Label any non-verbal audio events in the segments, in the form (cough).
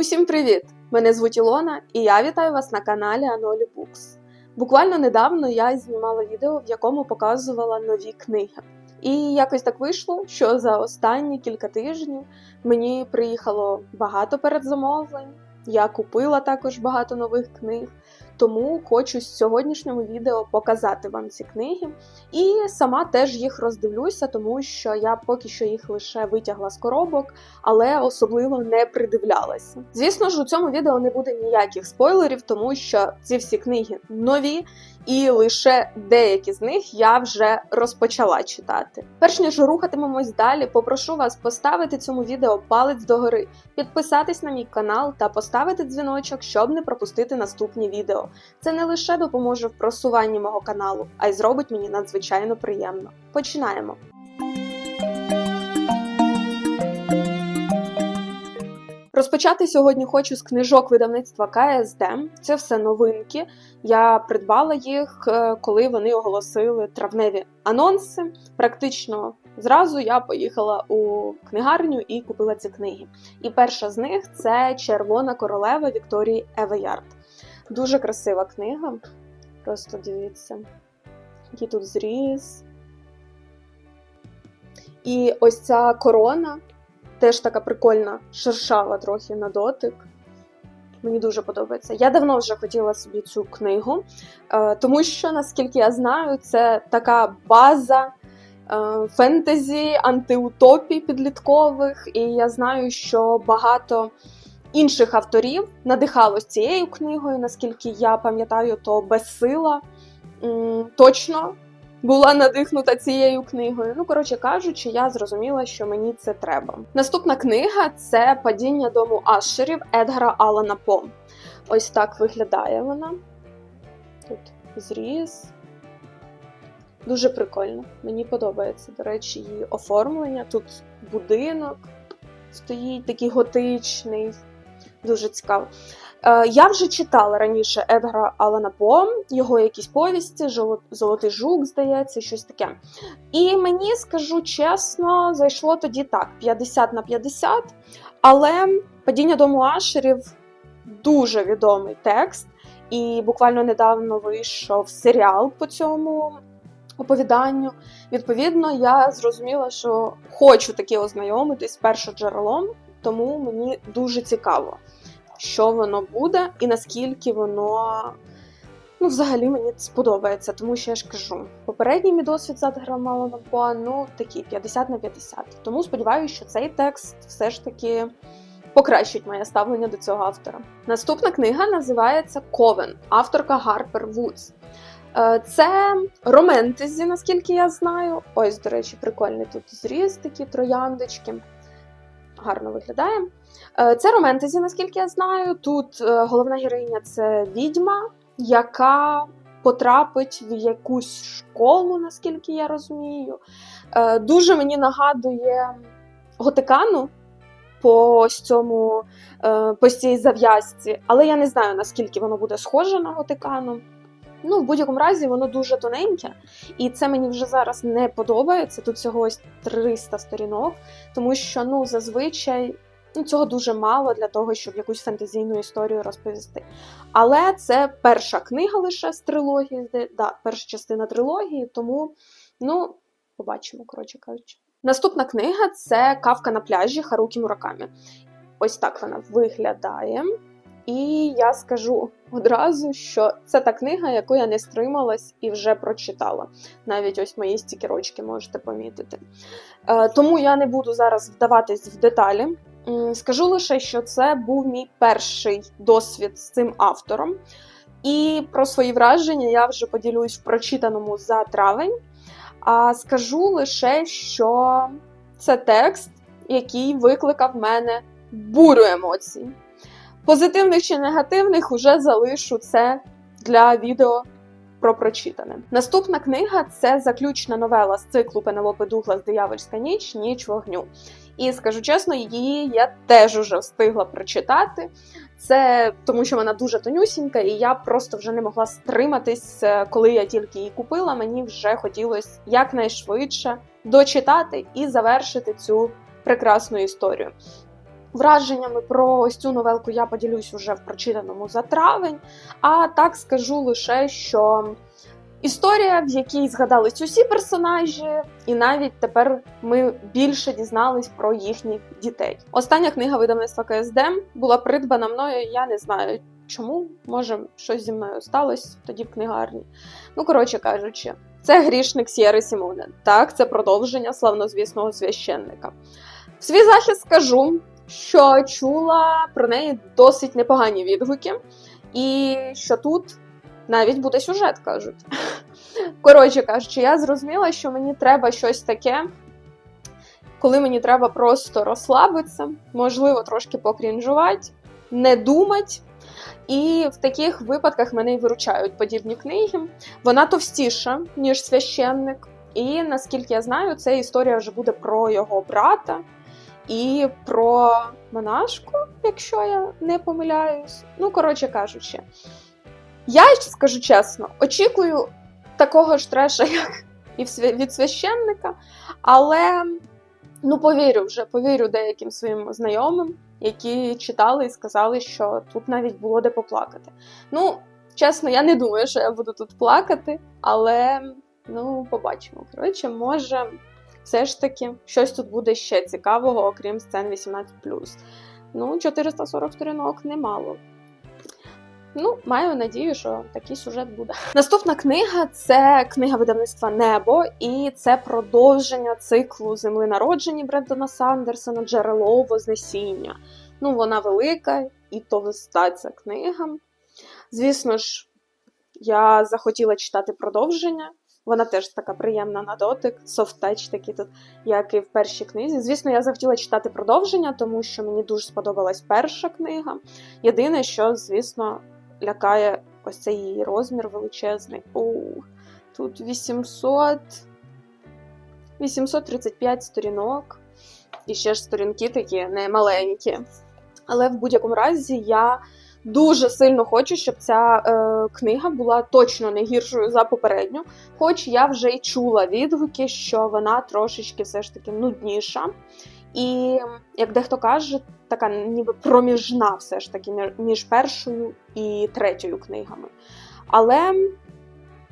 Усім привіт! Мене звуть Ілона, і я вітаю вас на каналі Анолі Букс. Буквально недавно я знімала відео, в якому показувала нові книги. І якось так вийшло, що за останні кілька тижнів мені приїхало багато передзамовлень. Я купила також багато нових книг, тому хочу в сьогоднішньому відео показати вам ці книги. І сама теж їх роздивлюся, тому що я поки що їх лише витягла з коробок, але особливо не придивлялася. Звісно ж, у цьому відео не буде ніяких спойлерів, тому що ці всі книги нові, і лише деякі з них я вже розпочала читати. Перш ніж рухатимемось далі, попрошу вас поставити цьому відео палець догори, підписатись на мій канал та поставити дзвіночок, щоб не пропустити наступні відео. Це не лише допоможе в просуванні мого каналу, а й зробить мені надзвичайно приємно. Починаємо! Розпочати сьогодні хочу з книжок видавництва КСД. Це все новинки. Я придбала їх, е, коли вони оголосили травневі анонси. Практично зразу я поїхала у книгарню і купила ці книги. І перша з них це Червона королева Вікторії Евеярд. Дуже красива книга. Просто дивіться, який тут зріз. І ось ця корона теж така прикольна, шершава трохи на дотик. Мені дуже подобається. Я давно вже хотіла собі цю книгу, е, тому що, наскільки я знаю, це така база е, фентезі, антиутопій підліткових, і я знаю, що багато інших авторів надихалось цією книгою. Наскільки я пам'ятаю, то безсила точно була надихнута цією книгою. Ну, коротше кажучи, я зрозуміла, що мені це треба. Наступна книга це Падіння дому Ашерів Едгара Алана По. Ось так виглядає вона. Тут зріз. Дуже прикольно. Мені подобається, до речі, її оформлення. Тут будинок стоїть такий готичний, дуже цікаво. Е, я вже читала раніше Едгара Алана По, його якісь повісті, Золотий жук, здається, щось таке. І мені, скажу чесно, зайшло тоді так: 50 на 50. Але падіння дому Ашерів дуже відомий текст, і буквально недавно вийшов серіал по цьому оповіданню. Відповідно, я зрозуміла, що хочу таки ознайомитись з першоджерелом, тому мені дуже цікаво що воно буде, і наскільки воно ну, взагалі мені сподобається. Тому що я ж кажу, попередній мій досвід з Адграмалом Поа, ну такий 50 на 50. Тому сподіваюся, що цей текст все ж таки. Покращить моє ставлення до цього автора. Наступна книга називається Ковен, авторка Гарпер Вудс. Е, це романтезі, наскільки я знаю. Ось, до речі, прикольний тут зріз, такі трояндочки гарно виглядає. Е, це романтезі, наскільки я знаю. Тут е, головна героїня це відьма, яка потрапить в якусь школу, наскільки я розумію. Е, дуже мені нагадує готикану по цьому по цій зав'язці, але я не знаю, наскільки воно буде схоже на готикану. Ну, в будь-якому разі, воно дуже тоненьке, і це мені вже зараз не подобається. Тут всього ось 300 сторінок, тому що ну, зазвичай ну, цього дуже мало для того, щоб якусь фентезійну історію розповісти. Але це перша книга лише з трилогії, да, перша частина трилогії, тому ну, побачимо, коротше кажучи. Наступна книга це Кавка на пляжі Харукі Муракамі. Ось так вона виглядає. І я скажу одразу, що це та книга, яку я не стрималась і вже прочитала. Навіть ось мої стікерочки можете помітити. Е, тому я не буду зараз вдаватись в деталі. Скажу лише, що це був мій перший досвід з цим автором. І про свої враження я вже поділюсь в прочитаному за травень. А скажу лише, що це текст, який викликав в мене бурю емоцій. Позитивних чи негативних уже залишу це для відео про прочитане. Наступна книга це заключна новела з циклу Пенелопи Дуглас Диявольська ніч, ніч вогню. І скажу чесно, її я теж уже встигла прочитати. Це тому, що вона дуже тонюсінька, і я просто вже не могла стриматись, е, коли я тільки її купила. Мені вже хотілося якнайшвидше дочитати і завершити цю прекрасну історію. Враженнями про ось цю новелку я поділюсь уже в прочитаному за травень. А так скажу лише, що історія, в якій згадались усі персонажі, і навіть тепер ми більше дізнались про їхніх дітей. Остання книга видавництва КСД була придбана мною. Я не знаю чому, може, щось зі мною сталося тоді в книгарні. Ну, коротше кажучи. Це грішник Сєри Сімоне. Так, це продовження славнозвісного священника. В свій захист скажу, що чула про неї досить непогані відгуки, і що тут навіть буде сюжет, кажуть. (laughs) Коротше кажучи, я зрозуміла, що мені треба щось таке, коли мені треба просто розслабитися, можливо, трошки покрінжувати, не думати. І в таких випадках мене й виручають подібні книги. Вона товстіша, ніж священник. І наскільки я знаю, ця історія вже буде про його брата і про монашку, якщо я не помиляюсь. Ну, коротше кажучи, я скажу чесно, очікую такого ж треша, (laughs) як і від священника, але ну повірю вже, повірю деяким своїм знайомим які читали і сказали, що тут навіть було де поплакати. Ну, чесно, я не думаю, що я буду тут плакати, але ну, побачимо. Коротше, може, все ж таки щось тут буде ще цікавого, окрім сцен 18. Ну, 440 сторінок немало. Ну, маю надію, що такий сюжет буде. Наступна книга це книга видавництва Небо, і це продовження циклу земли народжені Брендона Сандерсона, джерело Вознесіння. Ну, вона велика і товста ця книга. Звісно ж, я захотіла читати продовження. Вона теж така приємна на дотик, софтеч такий тут, як і в першій книзі. Звісно, я захотіла читати продовження, тому що мені дуже сподобалась перша книга. Єдине, що, звісно, лякає ось цей її розмір величезний. Оу, тут 800 835 сторінок. І ще ж сторінки такі не маленькі. Але в будь-якому разі я дуже сильно хочу, щоб ця е, книга була точно не гіршою за попередню. Хоч я вже й чула відгуки, що вона трошечки все ж таки нудніша. І, як дехто каже, така ніби проміжна все ж таки між першою і третьою книгами. Але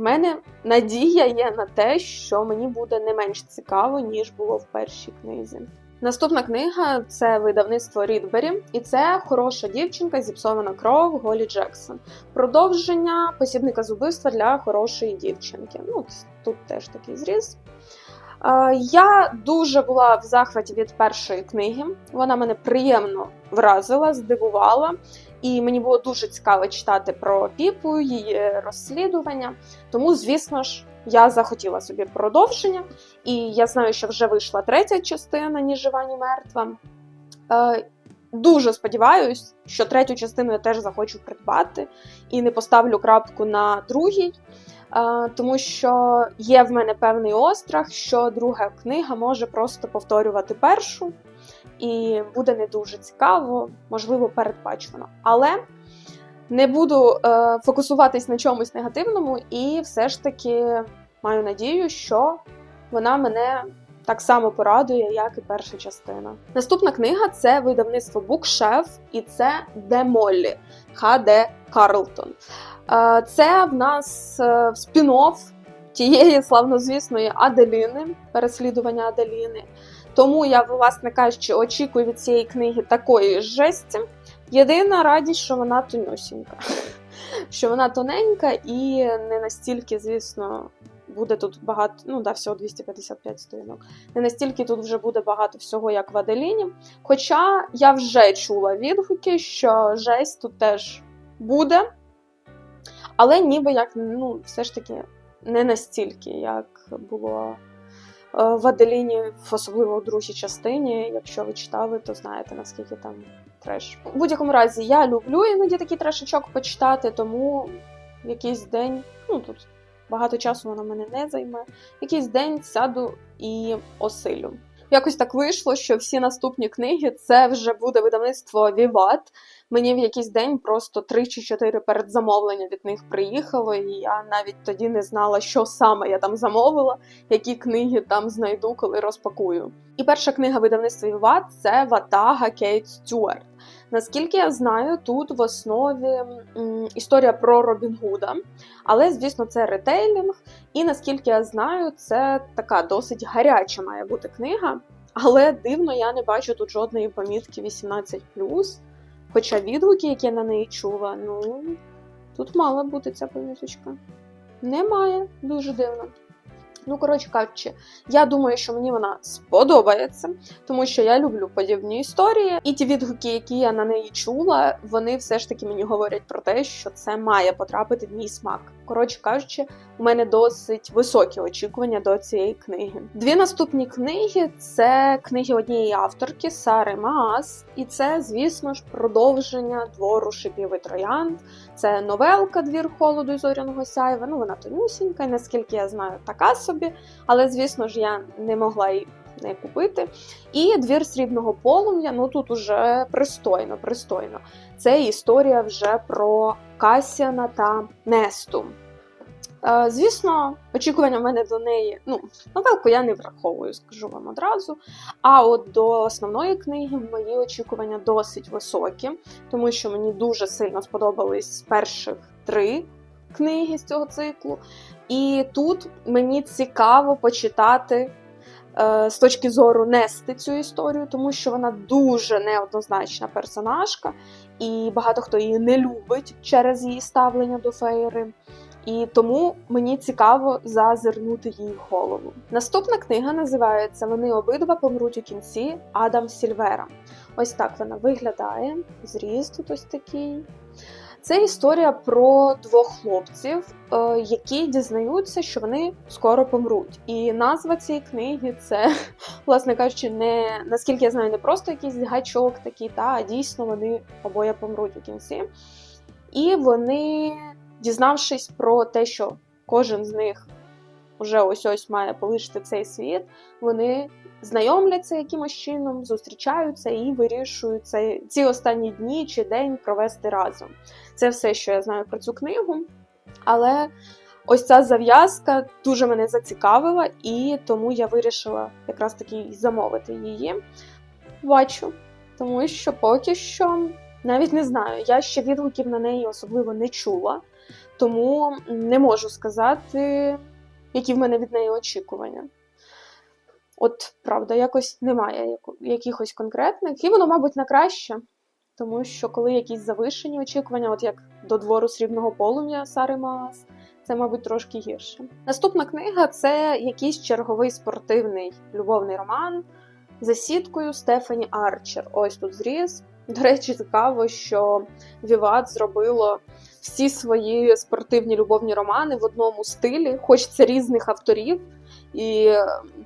мене надія є на те, що мені буде не менш цікаво, ніж було в першій книзі. Наступна книга це видавництво Рідбері, і це хороша дівчинка, зіпсована кров Голі Джексон. Продовження посібника з убивства для хорошої дівчинки. Ну, Тут теж такий зріз. Я дуже була в захваті від першої книги. Вона мене приємно вразила, здивувала, і мені було дуже цікаво читати про піпу, її розслідування. Тому, звісно ж, я захотіла собі продовження, і я знаю, що вже вийшла третя частина ні жива, ні мертва. Е, Дуже сподіваюсь, що третю частину я теж захочу придбати і не поставлю крапку на другій, е, тому що є в мене певний острах, що друга книга може просто повторювати першу, і буде не дуже цікаво, можливо, передбачувано. Але не буду е, фокусуватись на чомусь негативному, і все ж таки маю надію, що вона мене так само порадує, як і перша частина. Наступна книга це видавництво Букшеф, і це Де Моллі Х.Д. Карлтон. Е, це в нас е, спін-офф тієї славнозвісної Аделіни, переслідування Аделіни. Тому я, власне кажучи, очікую від цієї книги такої жесті. Єдина радість, що вона тонюсінька. (laughs) Що вона тоненька і не настільки, звісно, буде тут багато, ну да, всього 255 сторінок. Не настільки тут вже буде багато всього, як в Аделіні. Хоча я вже чула відгуки, що жесть тут теж буде, але ніби як ну, все ж таки не настільки, як було. Е, в Аделіні, особливо у другій частині, якщо ви читали, то знаєте наскільки там треш. У будь-якому разі я люблю іноді такий трешечок почитати, тому в якийсь день, ну тут багато часу воно мене не займе. Якийсь день сяду і осилю. Якось так вийшло, що всі наступні книги це вже буде видавництво Віват. Мені в якийсь день просто 3 чи 4 передзамовлення від них приїхало, і я навіть тоді не знала, що саме я там замовила, які книги там знайду, коли розпакую. І перша книга видавництва Віват це Ватага Кейт Стюарт. Наскільки я знаю, тут в основі м, історія про Робін Гуда, але звісно, це ретейлінг. І наскільки я знаю, це така досить гаряча має бути книга. Але дивно, я не бачу тут жодної помітки 18. Хоча відгуки, які я на неї чула, ну тут мала бути ця поміточка. Немає, дуже дивно. Ну, коротше кажучи, я думаю, що мені вона сподобається, тому що я люблю подібні історії. І ті відгуки, які я на неї чула, вони все ж таки мені говорять про те, що це має потрапити в мій смак. Коротше кажучи, у мене досить високі очікування до цієї книги. Дві наступні книги це книги однієї авторки Сари Маас, і це, звісно ж, продовження двору шипів і троянд. Це новелка Двір холоду і зоряного сяйва. Ну вона тонюсінька, і наскільки я знаю, така собі. Але, звісно ж, я не могла її не купити. І двір срібного полум'я. Ну тут уже пристойно, пристойно. Це історія вже про Касіана та Несту. Е, Звісно, очікування в мене до неї. Ну, новелку я не враховую, скажу вам одразу. А от до основної книги мої очікування досить високі, тому що мені дуже сильно сподобались перших три книги з цього циклу. І тут мені цікаво почитати е, з точки зору нести цю історію, тому що вона дуже неоднозначна персонажка, і багато хто її не любить через її ставлення до Фейри. І тому мені цікаво зазирнути їй в голову. Наступна книга називається Вони обидва помруть у кінці Адам Сільвера. Ось так вона виглядає. Зріз тут ось такий. Це історія про двох хлопців, е, які дізнаються, що вони скоро помруть. І назва цієї книги це, (laughs) власне кажучи, не наскільки я знаю, не просто якийсь гачок такий, та дійсно вони обоє помруть у кінці. І вони, дізнавшись про те, що кожен з них вже ось ось має полишити цей світ, вони знайомляться якимось чином, зустрічаються і вирішують ці останні дні чи день провести разом. Це все, що я знаю про цю книгу. Але ось ця зав'язка дуже мене зацікавила, і тому я вирішила якраз таки замовити її. Бачу, тому що поки що навіть не знаю. Я ще відгуків на неї особливо не чула, тому не можу сказати, які в мене від неї очікування. От, правда, якось немає якихось конкретних, і воно, мабуть, на краще, тому що коли якісь завишені очікування, от як до двору срібного полум'я Сари Маас, це, мабуть, трошки гірше. Наступна книга це якийсь черговий спортивний любовний роман за сіткою Стефані Арчер. Ось тут зріз. До речі, цікаво, що Віват зробило всі свої спортивні любовні романи в одному стилі, хоч це різних авторів. І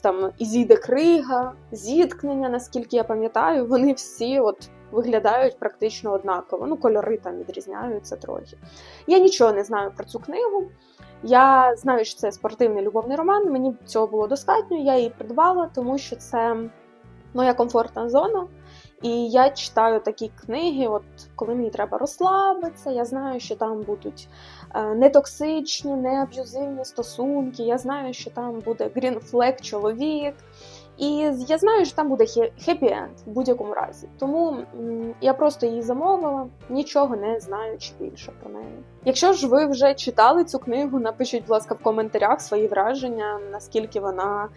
там Ізіда Крига, зіткнення, наскільки я пам'ятаю, вони всі от виглядають практично однаково. Ну, кольори там відрізняються трохи. Я нічого не знаю про цю книгу. Я знаю, що це спортивний любовний роман. Мені цього було достатньо. Я її придбала, тому що це моя комфортна зона. І я читаю такі книги, от коли мені треба розслабитися, я знаю, що там будуть е, не токсичні, не аб'юзивні стосунки. Я знаю, що там буде грінфлек чоловік. І я знаю, що там буде хеппі-енд в будь-якому разі. Тому я просто її замовила, нічого не знаючи більше про неї. Якщо ж ви вже читали цю книгу, напишіть, будь ласка, в коментарях свої враження, наскільки вона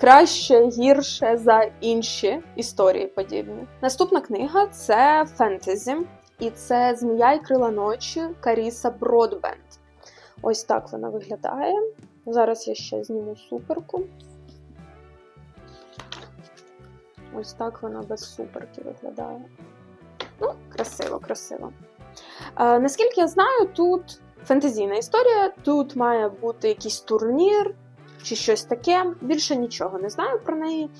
краще, гірше за інші історії подібні. Наступна книга це фентезі, і це Змія і крила ночі Каріса Бродбенд. Ось так вона виглядає. Зараз я ще зніму суперку. Ось так вона без суперки виглядає. Ну, красиво, красиво. Е, наскільки я знаю, тут фентезійна історія, тут має бути якийсь турнір чи щось таке. Більше нічого не знаю про неї.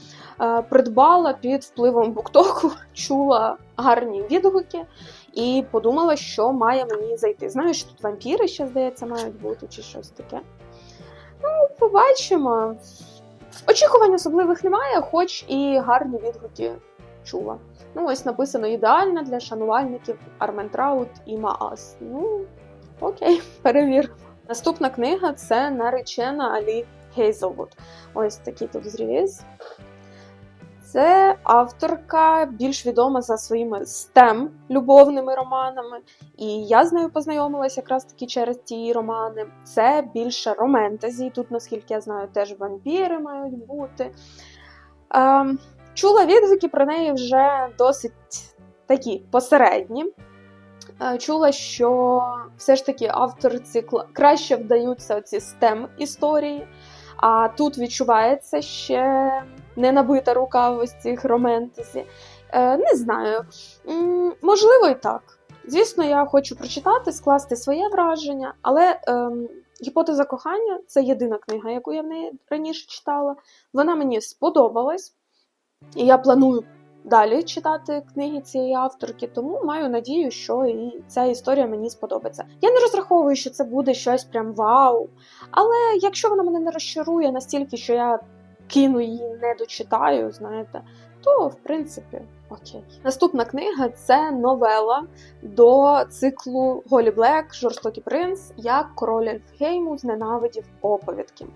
Е, придбала під впливом буктоку, (laughs) чула гарні відгуки і подумала, що має мені зайти. Знаю, що тут вампіри ще, здається, мають бути, чи щось таке. Ну, побачимо. Очікувань особливих немає, хоч і гарні відгуки чула. Ну, ось написано ідеальна для шанувальників Арментраут і Маас. Ну, окей, (laughs) перевір. Наступна книга це наречена Алі Гейзелвуд. Ось такий тут зріз. Це авторка більш відома за своїми stem любовними романами. І я з нею познайомилася якраз таки через ті романи. Це більше романтезі. Тут, наскільки я знаю, теж вампіри мають бути. Ем, чула відгуки про неї вже досить такі посередні. Е, Чула, що все ж таки авторці краще вдаються ці stem історії, а тут відчувається ще не набита рука в ось цих роментезі. Е, не знаю. Можливо, і так. Звісно, я хочу прочитати, скласти своє враження, але ем, гіпотеза кохання це єдина книга, яку я в неї раніше читала. Вона мені сподобалась, і я планую далі читати книги цієї авторки, тому маю надію, що і ця історія мені сподобається. Я не розраховую, що це буде щось прям вау. Але якщо вона мене не розчарує настільки, що я кину її, не дочитаю, знаєте, то в принципі окей. Наступна книга це новела до циклу Голі Блек, Жорстокий принц, як король Ельфгейму зненавидів оповідки.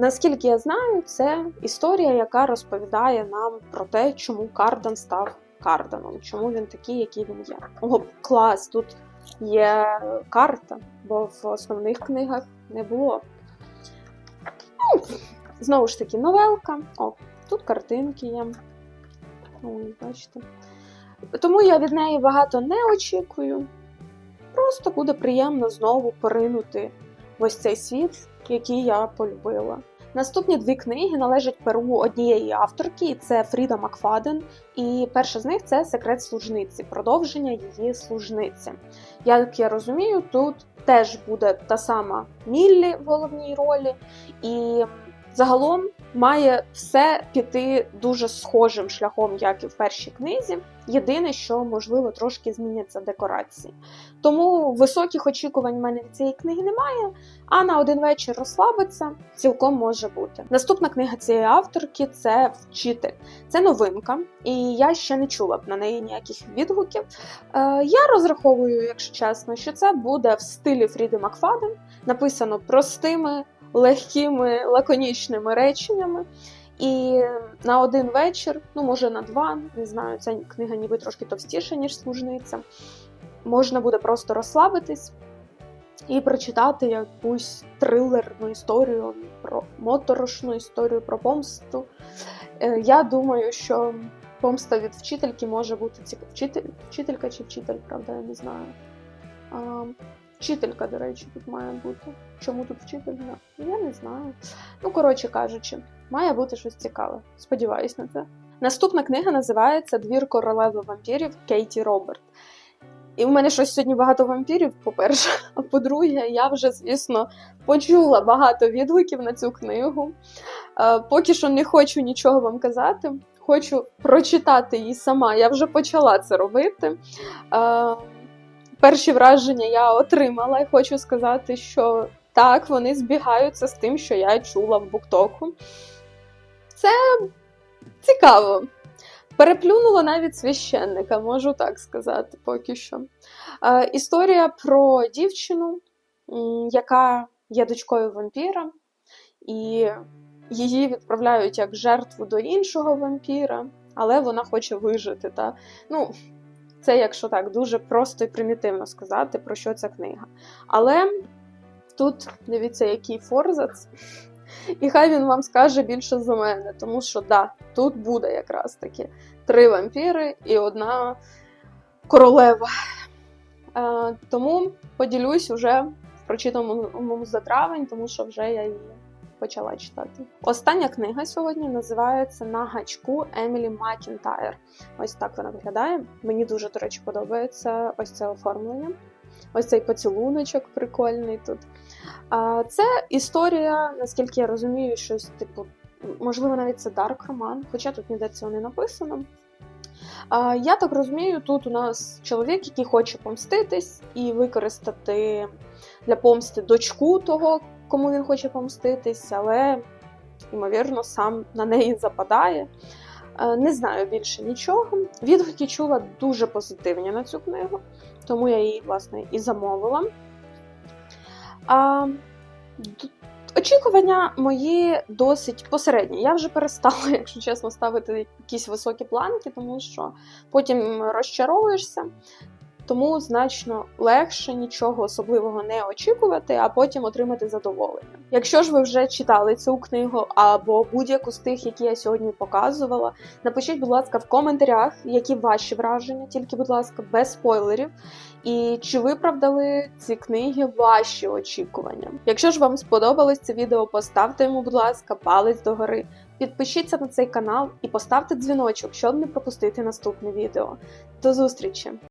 Наскільки я знаю, це історія, яка розповідає нам про те, чому Кардан став Карданом, чому він такий, який він є. О, клас! Тут є карта, бо в основних книгах не було. Ну, Знову ж таки, новелка. О, тут картинки є. Ой, бачите. Тому я від неї багато не очікую. Просто буде приємно знову поринути в ось цей світ, який я полюбила. Наступні дві книги належать перу однієї авторки, це Фріда Макфаден. І перша з них це Секрет служниці, продовження її служниці. Як я розумію, тут теж буде та сама Міллі в головній ролі, і загалом має все піти дуже схожим шляхом, як і в першій книзі. Єдине, що можливо трошки зміняться декорації. Тому високих очікувань в мене від цієї книги немає. А на один вечір розслабитися цілком може бути. Наступна книга цієї авторки це Вчитель. Це новинка, і я ще не чула б на неї ніяких відгуків. Е, я розраховую, якщо чесно, що це буде в стилі Фріди Макфаден, написано простими, легкими, лаконічними реченнями. І на один вечір, ну може на два, не знаю, ця книга ніби трошки товстіша, ніж служниця. Можна буде просто розслабитись і прочитати якусь трилерну історію про моторошну історію про помсту. Е, Я думаю, що помста від вчительки може бути цікава. Вчитель, вчителька чи вчитель, правда, я не знаю. Вчителька, до речі, тут має бути. Чому тут вчитель? Ну, Я не знаю. Ну, коротше кажучи, має бути щось цікаве. Сподіваюсь на це. Наступна книга називається Двір королеви вампірів Кейті Роберт. І в мене щось сьогодні багато вампірів, по-перше. (laughs) А по-друге, я вже, звісно, почула багато відгуків на цю книгу. Е, Поки що не хочу нічого вам казати. Хочу прочитати її сама. Я вже почала це робити. Перші враження я отримала, і хочу сказати, що так, вони збігаються з тим, що я чула в Буктоку. Це цікаво. Переплюнула навіть священника, можу так сказати, поки що. Е, історія про дівчину, яка є дочкою вампіра, і її відправляють як жертву до іншого вампіра, але вона хоче вижити. Та? Ну, це, якщо так, дуже просто і примітивно сказати, про що ця книга. Але тут дивіться, який форзац. І хай він вам скаже більше за мене, тому що да, тут буде якраз таки три вампіри і одна королева. Е, тому поділюсь уже в прочитаному за травень, тому що вже я її почала читати. Остання книга сьогодні називається На гачку Емілі Макінтайр. Ось так вона виглядає. Мені дуже, до речі, подобається ось це оформлення. Ось цей поцілуночок прикольний тут. Це історія, наскільки я розумію, щось типу, можливо, навіть це дарк роман, хоча тут ніде цього не написано. Я так розумію, тут у нас чоловік, який хоче помститись і використати для помсти дочку того, кому він хоче помститись, але, ймовірно, сам на неї западає. Е, Не знаю більше нічого. Відгуки чула дуже позитивні на цю книгу, тому я її, власне, і замовила. А, очікування мої досить посередні. Я вже перестала, (laughs) якщо чесно, ставити якісь високі планки, тому що потім розчаровуєшся. Тому значно легше нічого особливого не очікувати, а потім отримати задоволення. Якщо ж ви вже читали цю книгу або будь-яку з тих, які я сьогодні показувала, напишіть, будь ласка, в коментарях, які ваші враження, тільки, будь ласка, без спойлерів. І чи виправдали ці книги ваші очікування? Якщо ж вам сподобалось це відео, поставте йому, будь ласка, палець догори. Підпишіться на цей канал і поставте дзвіночок, щоб не пропустити наступне відео. До зустрічі!